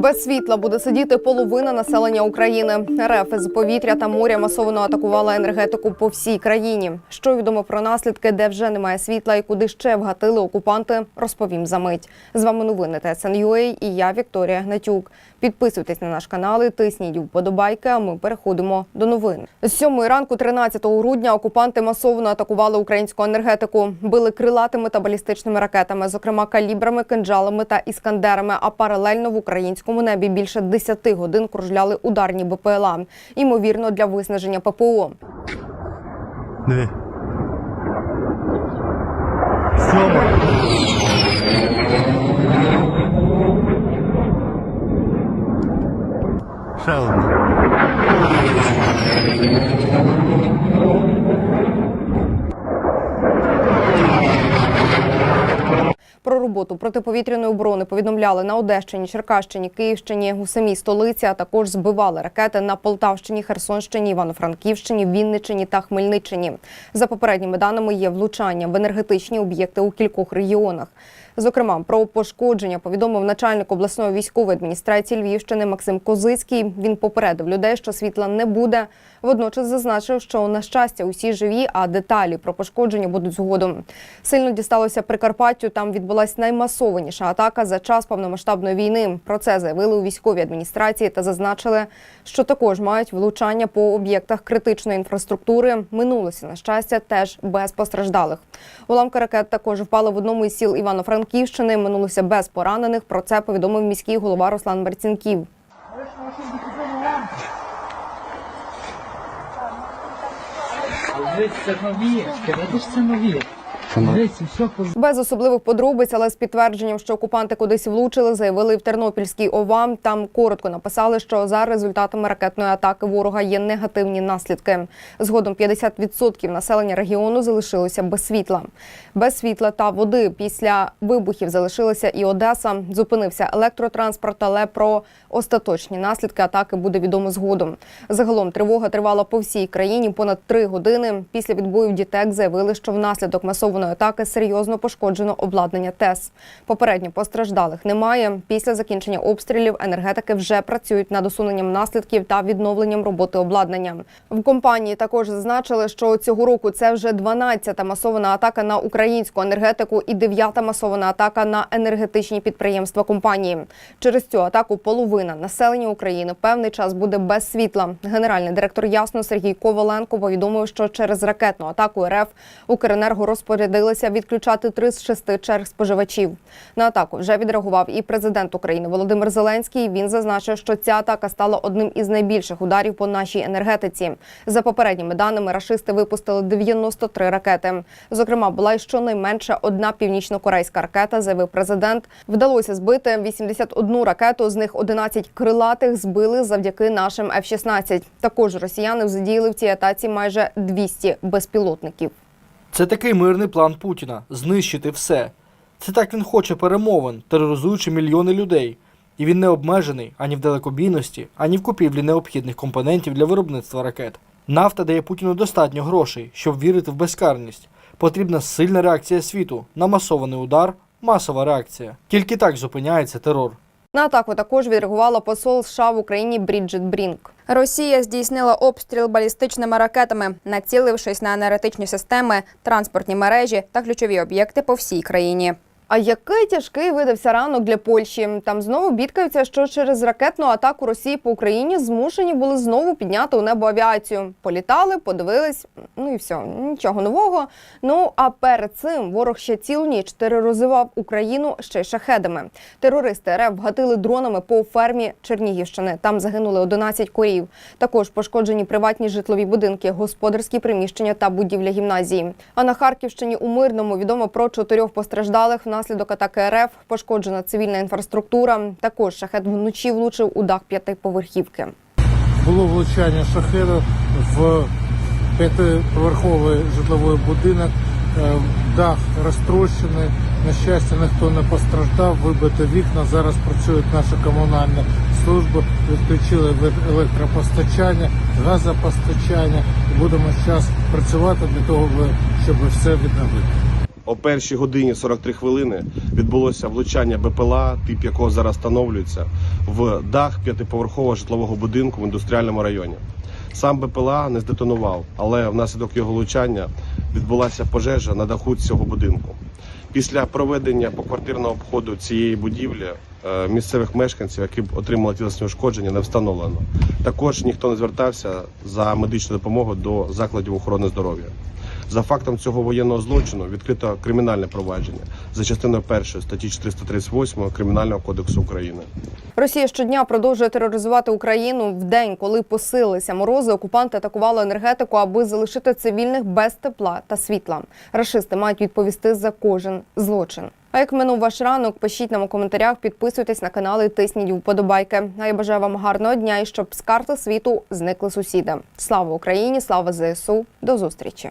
Без світла буде сидіти половина населення України. РФ з повітря та моря масово атакувала енергетику по всій країні. Що відомо про наслідки, де вже немає світла і куди ще вгатили окупанти, розповім за мить. З вами новини ТСНЮА і я Вікторія Гнатюк. Підписуйтесь на наш канал і тисніть вподобайки. А ми переходимо до новин. З 7 ранку, 13 грудня, окупанти масово атакували українську енергетику. Били крилатими та балістичними ракетами, зокрема калібрами, кинджалами та іскандерами. А паралельно в українському небі більше 10 годин кружляли ударні БПЛА. Ймовірно, для виснаження ППО. Диви. Сьома. Ще одна. Про роботу протиповітряної оборони повідомляли на Одещині, Черкащині, Київщині, у самій столиці, а також збивали ракети на Полтавщині, Херсонщині, Івано-Франківщині, Вінниччині та Хмельниччині. За попередніми даними є влучання в енергетичні об'єкти у кількох регіонах. Зокрема, про пошкодження повідомив начальник обласної військової адміністрації Львівщини Максим Козицький. Він попередив людей, що світла не буде. Водночас зазначив, що на щастя усі живі, а деталі про пошкодження будуть згодом. Сильно дісталося Прикарпаттю. Там відбулась наймасованіша атака за час повномасштабної війни. Про це заявили у військовій адміністрації та зазначили, що також мають влучання по об'єктах критичної інфраструктури. Минулося на щастя теж без постраждалих. Уламки ракет також впали в одному із сіл Івано-Франківщини. Минулося без поранених. Про це повідомив міський голова Руслан Марцінків. Дивись, це нові. Це нові. Без особливих подробиць, але з підтвердженням, що окупанти кудись влучили, заявили в Тернопільській ОВА. Там коротко написали, що за результатами ракетної атаки ворога є негативні наслідки. Згодом 50% населення регіону залишилося без світла. Без світла та води після вибухів залишилася і Одеса. Зупинився електротранспорт, але про остаточні наслідки атаки буде відомо згодом. Загалом тривога тривала по всій країні понад три години. Після відбою в ДІТЕК заявили, що внаслідок масованої атаки серйозно пошкоджено обладнання ТЕС. Попередньо постраждалих немає. Після закінчення обстрілів енергетики вже працюють над усуненням наслідків та відновленням роботи обладнання. В компанії також зазначили, що цього року це вже 12-та масована атака на українську енергетику і 9-та масована атака на енергетичні підприємства компанії. Через цю атаку половина населення України певний час буде без світла. Генеральний директор Ясно Сергій Коваленко повідомив, що через ракетну атаку РФ Укренерго розпорядилися відключати три з шести черг споживачів. На атаку вже відреагував і президент України Володимир Зеленський. Він зазначив, що ця атака стала одним із найбільших ударів по нашій енергетиці. За попередніми даними, рашисти випустили 93 ракети. Зокрема, була й щонайменше одна північно-корейська ракета, заявив президент. Вдалося збити 81 ракету, з них 11 крилатих збили завдяки нашим F-16. Також росіяни задіяли в цій атаці майже 200 безпілотників. Це такий мирний план Путіна знищити все. Це так він хоче перемовин, тероризуючи мільйони людей. І він не обмежений ані в далекобійності, ані в купівлі необхідних компонентів для виробництва ракет. Нафта дає Путіну достатньо грошей, щоб вірити в безкарність. Потрібна сильна реакція світу на масований удар, масова реакція. Тільки так зупиняється терор. На атаку також відреагувала посол США в Україні Бріджит Брінк. Росія здійснила обстріл балістичними ракетами, націлившись на енергетичні системи, транспортні мережі та ключові об'єкти по всій країні. А який тяжкий видався ранок для Польщі. Там знову бідкаються, що через ракетну атаку Росії по Україні змушені були знову підняти у небо авіацію. Політали, подивились, ну і все, нічого нового. Ну а перед цим ворог ще цілу ніч тероризував Україну ще й шахедами. Терористи РФ вгатили дронами по фермі Чернігівщини. Там загинули 11 корів. Також пошкоджені приватні житлові будинки, господарські приміщення та будівля гімназії. А на Харківщині у Мирному відомо про чотирьох постраждалих внаслідок атаки РФ. Пошкоджена цивільна інфраструктура. Також шахет вночі влучив у дах п'ятиповерхівки. було влучання шахеду в п'ятиповерховий житловий будинок. Е, Дах розтрощений. На щастя, ніхто не постраждав, вибито вікна. Зараз працюють наші комунальні служби, відключили еле- електропостачання, газопостачання. Будемо зараз працювати для того, щоб все відновити. О першій годині 43 хвилини відбулося влучання БПЛА, тип якого зараз встановлюється, в дах п'ятиповерхового житлового будинку в індустріальному районі. Сам БПЛА не здетонував, але внаслідок його влучання відбулася пожежа на даху цього будинку. Після проведення поквартирного обходу цієї будівлі місцевих мешканців, які б отримали тілесні ушкодження, не встановлено. Також ніхто не звертався за медичною допомогою до закладів охорони здоров'я. За фактом цього воєнного злочину відкрито кримінальне провадження за частиною 1 статті 438 Кримінального кодексу України. Росія щодня продовжує тероризувати Україну в день, коли посилилися морози. Окупанти атакували енергетику, аби залишити цивільних без тепла та світла. Рашисти мають відповісти за кожен злочин. А як минув ваш ранок, пишіть нам у коментарях, підписуйтесь на канал і тисніть вподобайки. А я бажаю вам гарного дня і щоб з карти світу зникли сусіди. Слава Україні! Слава ЗСУ! До зустрічі!